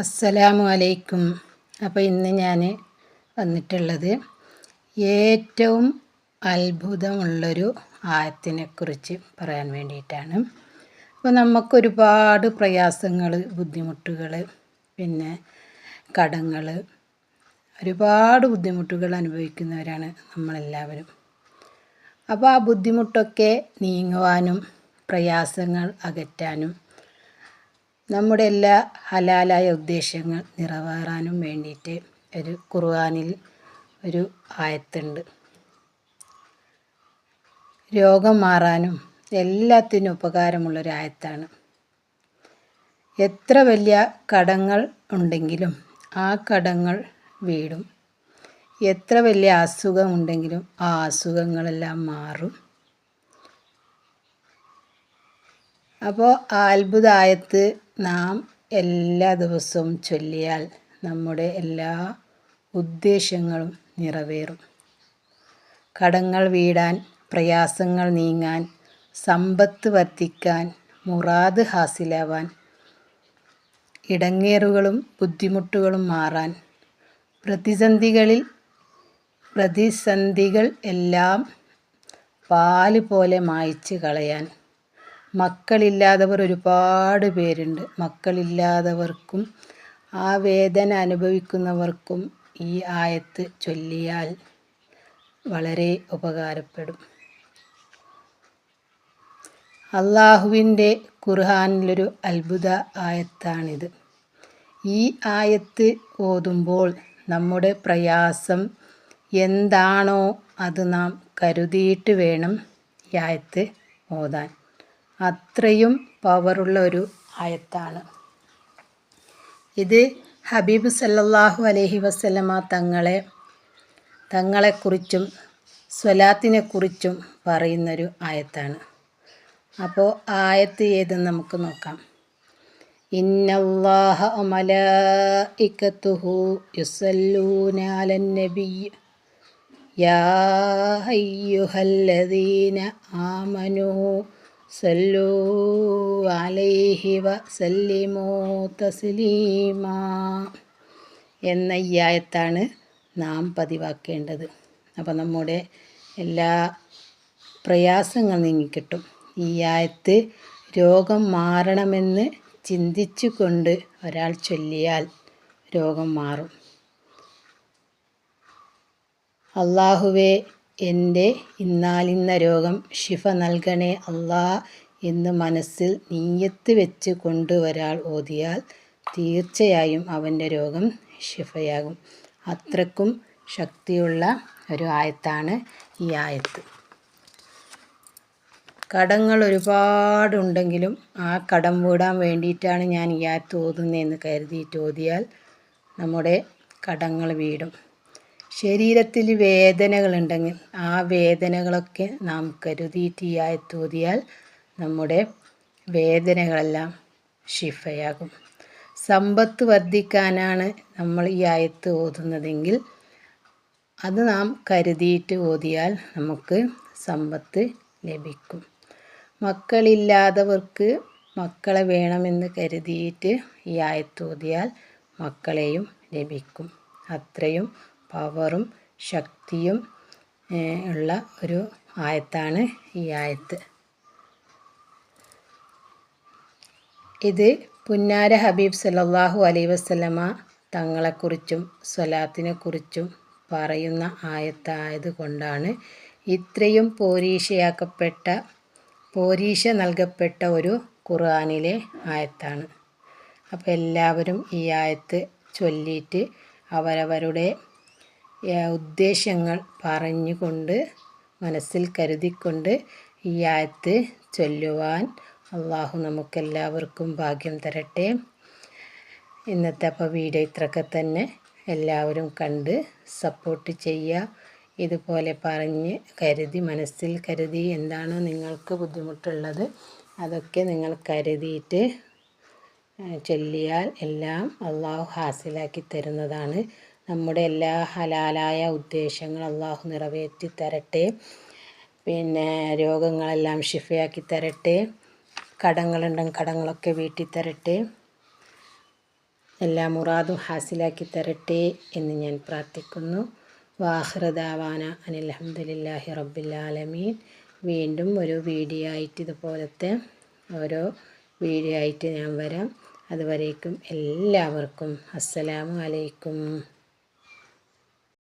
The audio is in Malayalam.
അസ്സലാമു അലൈക്കും. അപ്പോൾ ഇന്ന് ഞാൻ വന്നിട്ടുള്ളത് ഏറ്റവും അത്ഭുതമുള്ളൊരു ആയത്തിനെക്കുറിച്ച് പറയാൻ വേണ്ടിയിട്ടാണ്. അപ്പോൾ നമുക്കൊരുപാട് പ്രയാസങ്ങൾ ബുദ്ധിമുട്ടുകൾ പിന്നെ കടങ്ങൾ ഒരുപാട് ബുദ്ധിമുട്ടുകൾ അനുഭവിക്കുന്നവരാണ് നമ്മളെല്ലാവരും. അപ്പോൾ ആ ബുദ്ധിമുട്ടൊക്കെ നീങ്ങുവാനും പ്രയാസങ്ങൾ അകറ്റാനും നമ്മുടെ എല്ലാ ഹലാലായ ഉദ്ദേശങ്ങൾ നിറവേറാനും വേണ്ടിയിട്ട് ഒരു ഖുർആനിൽ ഒരു ആയത്തുണ്ട്. രോഗം മാറാനും എല്ലാത്തിനും ഉപകാരമുള്ളൊരു ആയത്താണ്. എത്ര വലിയ കടങ്ങൾ ഉണ്ടെങ്കിലും ആ കടങ്ങൾ വീടും. എത്ര വലിയ അസുഖം ഉണ്ടെങ്കിലും ആ അസുഖങ്ങളെല്ലാം മാറും. അപ്പോൾ ആ അത്ഭുതായത്ത് നാം എല്ലാ ദിവസവും ചൊല്ലിയാൽ നമ്മുടെ എല്ലാ ഉദ്ദേശങ്ങളും നിറവേറും. കടങ്ങൾ വീടാൻ പ്രയാസങ്ങൾ നീങ്ങാൻ സമ്പത്ത് വർദ്ധിക്കാൻ മുറാദ് ഹാസിലാവാൻ ഇടങ്ങേറുകളും ബുദ്ധിമുട്ടുകളും മാറാൻ പ്രതിസന്ധികളിൽ പ്രതിസന്ധികൾ എല്ലാം പാൽ പോലെ മായ്ച്ച് കളയാൻ മക്കളില്ലാത്തവർ ഒരുപാട് പേരുണ്ട്. മക്കളില്ലാത്തവർക്കും ആ വേദന അനുഭവിക്കുന്നവർക്കും ഈ ആയത്ത് ചൊല്ലിയാൽ വളരെ ഉപകാരപ്പെടും. അള്ളാഹുവിന്റെ ഖുർഹാനിലൊരു അത്ഭുത ആയത്താണിത്. ഈ ആയത്ത് ഓതുമ്പോൾ നമ്മുടെ പ്രയാസം എന്താണോ അത് നാം കരുതിയിട്ട് വേണം ഈ ആയത്ത് ഓതാൻ. അത്രയും പവറുള്ള ഒരു ആയത്താണ്. ഇത് ഹബീബ് സല്ലാഹു അലഹി വസ്ലമ തങ്ങളെ തങ്ങളെക്കുറിച്ചും സ്വലാത്തിനെക്കുറിച്ചും പറയുന്നൊരു ആയത്താണ്. അപ്പോൾ ആയത്ത് ഏതെന്ന് നമുക്ക് നോക്കാം. ഇന്നല്ലാഹ മലായിക്കത്തുഹു യുസല്ലൂന യാ അയ്യുഹല്ലദീന ആമനൂ സല്ലൂ അലൈഹി തസ്ലീമ എന്ന ആയത്താണ് നാം പതിവാക്കേണ്ടത്. അപ്പോൾ നമ്മുടെ എല്ലാ പ്രയാസങ്ങൾ നീങ്ങിക്കിട്ടും. ഈ ആയത്ത് രോഗം മാറണമെന്ന് ചിന്തിച്ചു കൊണ്ട് ഒരാൾ ചൊല്ലിയാൽ രോഗം മാറും. അള്ളാഹുവേ എന്റെ ഇന്നാലിന്ന രോഗം ശിഫ നൽകണേ അള്ളാ എന്ന് മനസ്സിൽ നീയത്ത് വെച്ച് കൊണ്ട് ഒരാൾ ഓതിയാൽ തീർച്ചയായും അവന്റെ രോഗം ശിഫയാകും. അത്രക്കും ശക്തിയുള്ള ഒരു ആയത്താണ് ഈ ആയത്ത്. കടങ്ങൾ ഒരുപാടുണ്ടെങ്കിലും ആ കടം വീടാൻ വേണ്ടിയിട്ടാണ് ഞാൻ ഈ ആയത്ത് ഓതുന്നതെന്ന് കരുതിയിട്ട് ഓതിയാൽ നമ്മുടെ കടങ്ങൾ വീടും. ശരീരത്തിൽ വേദനകളുണ്ടെങ്കിൽ ആ വേദനകളൊക്കെ നാം കരുതിയിട്ട് ഈ ആയത്തോതിയാൽ നമ്മുടെ വേദനകളെല്ലാം ഷിഫയാകും സമ്പത്ത് വർദ്ധിക്കാനാണ് നമ്മൾ ഈ ആയത്ത് ഓതുന്നതെങ്കിൽ അത് നാം കരുതിയിട്ട് ഓതിയാൽ നമുക്ക് സമ്പത്ത് ലഭിക്കും. മക്കളില്ലാത്തവർക്ക് മക്കളെ വേണമെന്ന് കരുതിയിട്ട് ഈ ആയത്ത് ഓതിയാൽ മക്കളെയും ലഭിക്കും. അത്രയും പവറും ശക്തിയും ഉള്ള ഒരു ആയത്താണ് ഈ ആയത്ത്. ഇത് പുന്നാര ഹബീബ് സല്ലാഹു അലൈ വസ്ലമ തങ്ങളെക്കുറിച്ചും സ്വലാത്തിനെക്കുറിച്ചും പറയുന്ന ആയത്തായത് കൊണ്ടാണ് ഇത്രയും പോരീഷയാക്കപ്പെട്ട പോരീഷ നൽകപ്പെട്ട ഒരു ഖുർആാനിലെ ആയത്താണ്. അപ്പോൾ എല്ലാവരും ഈ ആയത്ത് ചൊല്ലിയിട്ട് അവരവരുടെ ഉദ്ദേശങ്ങൾ പറഞ്ഞുകൊണ്ട് മനസ്സിൽ കരുതിക്കൊണ്ട് ഈ ആയത്ത് ചൊല്ലുവാൻ അള്ളാഹു നമുക്കെല്ലാവർക്കും ഭാഗ്യം തരട്ടെ. ഇന്നത്തെ അപ്പോൾ വീഡിയോ ഇത്രയൊക്കെ തന്നെ. എല്ലാവരും കണ്ട് സപ്പോർട്ട് ചെയ്യുക. ഇതുപോലെ പറഞ്ഞ് കരുതി മനസ്സിൽ കരുതി എന്താണോ നിങ്ങൾക്ക് ബുദ്ധിമുട്ടുള്ളത് അതൊക്കെ നിങ്ങൾ കരുതിയിട്ട് ചൊല്ലിയാൽ എല്ലാം അള്ളാഹു ഹാസിലാക്കി തരുന്നതാണ്. നമ്മുടെ എല്ലാ ഹലാലായ ഉദ്ദേശങ്ങൾ അള്ളാഹു നിറവേറ്റി തരട്ടെ. പിന്നെ രോഗങ്ങളെല്ലാം ഷിഫയാക്കി തരട്ടെ. കടങ്ങളുണ്ടെങ്കിൽ കടങ്ങളൊക്കെ വീട്ടി തരട്ടെ. എല്ലാ മുറാദും ഹാസിലാക്കി തരട്ടെ എന്ന് ഞാൻ പ്രാർത്ഥിക്കുന്നു. വാഹൃദാവാന അനിൽഹമ്മദില്ലാഹി റബ്ബില്ലാലമീൻ വീണ്ടും ഒരു വീഡിയോ ആയിട്ട് ഇതുപോലത്തെ ഓരോ വീഡിയോ ആയിട്ട് ഞാൻ വരാം. അതുവരേക്കും എല്ലാവർക്കും അസ്സലാമു അലൈക്കും.